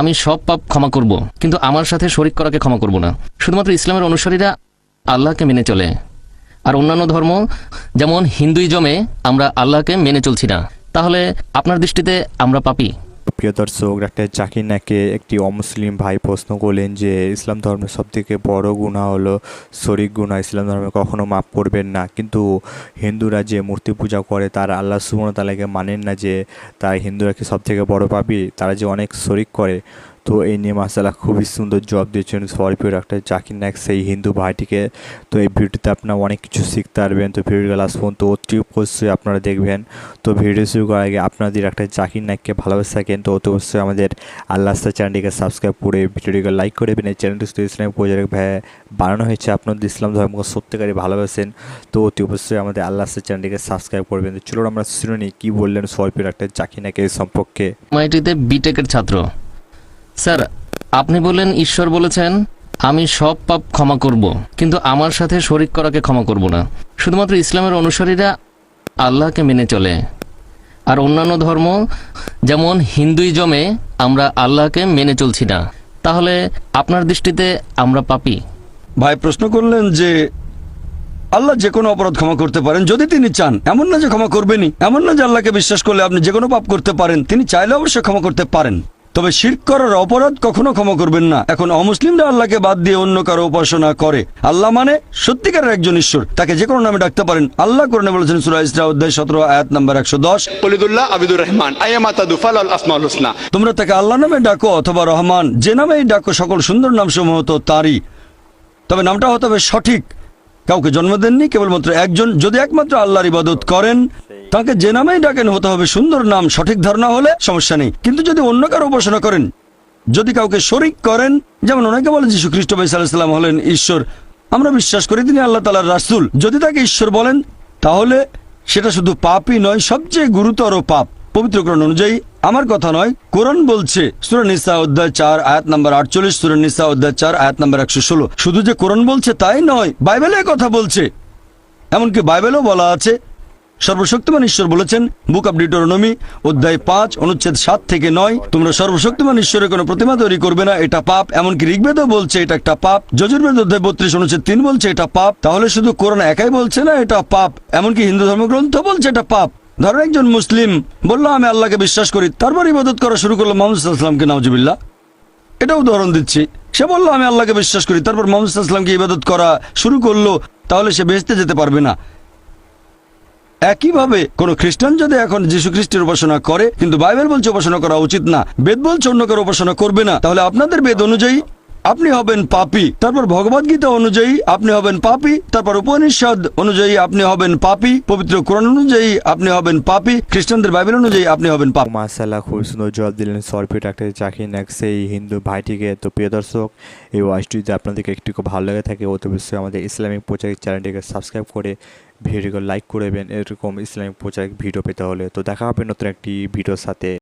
আমি সব পাপ ক্ষমা করব, কিন্তু আমার সাথে শরিক করাকে ক্ষমা করব না। শুধুমাত্র ইসলামের অনুসারীরা আল্লাহকে মেনে চলে। আর অন্যান্য ধর্ম, যেমন হিন্দুইজমে আমরা আল্লাহকে মেনে চলছি না। তাহলে আপনার দৃষ্টিতে আমরা পাপী? প্রিয় দর্শক, ডাক্তার জাকির নাকে একটি অমুসলিম ভাই প্রশ্ন করলেন যে, ইসলাম ধর্মের সবথেকে বড় গুণা হলো শরিক গুণা ইসলাম ধর্মে কখনো মাফ করবেন না। কিন্তু হিন্দুরা যে মূর্তি পূজা করে, তার আল্লাহ সুবহানাহু তালাকে মানেন না যে তাই হিন্দুরা কি সবথেকে বড় পাপি? তারা যে অনেক শরিক করে। তো এই নিয়ে মাসালা খুবই সুন্দর জব দিয়েছেন সরি প্রিয় ডাক্তার জাকির নায়ক, সেই হিন্দু ভাইটিকে। তো এই ভিডিওতে আপনারা অনেক কিছু শিখতে পারবেন। তো ভিডিও লাস্ট পর্যন্ত অতি অবশ্যই আপনারা দেখবেন। তো ভিডিও শুরু করার আগে আপনাদের একটা জাকির নায়ককে ভালোবাসে থাকেন। তো অতি অবশ্যই আমাদের আল্লাহ চ্যানেলটিকে সাবস্ক্রাইব করে ভিডিওটিকে লাইক করে দেবেন। এই চ্যানেলটি শুধু ইসলামিক প্রচারক ভাই বানানো হয়েছে। আপনাদের ইসলাম ধর্মকে সত্যিকারই ভালোবাসেন। তো অতি অবশ্যই আমাদের আল্লাহ চ্যানেলটিকে সাবস্ক্রাইব করবেন তো চলুন আমরা শুনে নিই কী বললেন সরি প্রিয় ডাক্তার জাকির নায়কের সম্পর্কে। এমআইটিতে বিটেকের ছাত্র। স্যার, আপনি বললেন ঈশ্বর বলেছেন, আমি সব পাপ ক্ষমা করব, কিন্তু আমার সাথে শরিক করাকে ক্ষমা করব না। শুধুমাত্র ইসলামের অনুসারীরা আল্লাহকে মেনে চলে। আর অন্যান্য ধর্ম, যেমন হিন্দুইজমে আমরা আল্লাহকে মেনে চলছি না। তাহলে আপনার দৃষ্টিতে আমরা পাপি? ভাই, প্রশ্ন করলেন যে আল্লাহ যে কোনো অপরাধ ক্ষমা করতে পারেন যদি তিনি চান। এমন না যে ক্ষমা করবেনই। এমন না যে আল্লাহকে বিশ্বাস করলে আপনি যে কোনো পাপ করতে পারেন। তিনি চাইলে অবশ্যই ক্ষমা করতে পারেন। তবে শিরক করার অপরাধ কখনো ক্ষমা করবেন না। এখন অমুসলিমরা আল্লাহকে বাদ দিয়ে অন্য কারও উপাসনা করে। আল্লাহ মানে সত্যিকারের একজন ঈশ্বর। তাকে যে কোনো নামে ডাকতে পারেন। আল্লাহ কোরআনে বলেছেন সূরা ইসরা অধ্যায় সতেরো আয়াত নাম্বার একশো দশ। ওলিদুল্লাহ আবিদুর রহমান আয়ামা তাদুফাল আল আসমাউল হুসনা। তোমরা তাকে আল্লাহ নামে ডাকো অথবা রহমান। যে নামেই ডাকো সকল সুন্দর নাম সমূহ তো তারই। তবে নামটা হতে হবে সঠিক। কাউকে জন্ম দেননি কেবলমাত্র একজন। যদি একমাত্র আল্লাহর ইবাদত করেন তাকে যে নামেই ডাকেন হতে হবে, সুন্দর নাম, সঠিক ধারণা হলে সমস্যা নেই। কিন্তু যদি অন্য কারও উপাসনা করেন, যদি কাউকে শরিক করেন, যেমন অনেকে বলে যীশু খ্রিস্ট ভাই সাল্লাম হলেন ঈশ্বর, আমরা বিশ্বাস করি তিনি আল্লাহ তালার রাসুল। যদি তাকে ঈশ্বর বলেন, তাহলে সেটা শুধু পাপই নয়, সবচেয়ে গুরুতর পাপ। পবিত্রকরণ অনুযায়ী, আমার কথা নয়, কোরআন বলছে, সুরা নিসা অধ্যায় চার, আয়াত নাম্বার আটচল্লিশ, সুরা নিসা অধ্যায় চার, আয়াত নাম্বার একশো ষোলো। শুধু যে কোরআন বলছে তাই নয়, বাইবেলে কথা বলছে। এমনকি বাইবেলও বলা আছে সর্বশক্তিমান ঈশ্বর বলেছেন, বুক অব ডিটোরনমি অধ্যায় পাঁচ, অনুচ্ছেদ সাত থেকে নয়, তোমরা সর্বশক্তিমান ঈশ্বরের কোনো প্রতিমা তৈরি করবে না, এটা পাপ। এমনকি ঋগ্বেদও বলছে, এটা একটা পাপ। যজুর্বেদ অধ্যায় বত্রিশ, অনুচ্ছেদ তিন বলছে, এটা পাপ। তাহলে শুধু কোরআন একাই বলছে না, এটা পাপ। এমনকি হিন্দু ধর্মগ্রন্থ বলছে, এটা পাপ। ধরো একজন মুসলিম বলল আমি আল্লাহকে বিশ্বাস করি। তারপর ইবাদত করা শুরু করল মোহাম্মদ নাউজুবিল্লাহ। এটা উদাহরণ দিচ্ছি, সে বলল, আমি আল্লাহকে বিশ্বাস করি। তারপর মোহাম্মদ ইবাদত করা শুরু করল, তাহলে সে বেঁচতে যেতে পারবে না। একইভাবে কোন খ্রিস্টান যদি এখন যীশু খ্রিস্টের উপাসনা করে, কিন্তু বাইবেল বলছে উপাসনা করা উচিত না, বেদ বলছে অন্য কারও উপাসনা করবে না, তাহলে আপনাদের বেদ অনুযায়ী আপনি হবেন পাপি। তারপর ভগবদ গীতা অনুযায়ী আপনি হবেন পাপি। তারপর উপনিষদ অনুযায়ী আপনি হবেন পাপী। পবিত্র কোরআন অনুযায়ী আপনি হবেন পাপী। খ্রিস্টানদের বাইবেল অনুযায়ী আপনি হবেন পাপী। মাসাল্লাহ খুব সুন্দর জবাব দিলেন সরপি ডাক্তার জাকির নায়ক সেই হিন্দু ভাইটিকে। তো প্রিয় দর্শক, এই ওয়াইসটি যদি আপনাদেরকে একটু খুব ভালো লেগে থাকে। অতি অবশ্যই আমাদের ইসলামিক প্রচারিক চ্যানেলটিকে সাবস্ক্রাইব করে ভিডিওকে লাইক করবেন এরকম ইসলামিক প্রচারিক ভিডিও পেতে হলে। তো দেখা হবে নতুন একটি ভিডিওর সাথে।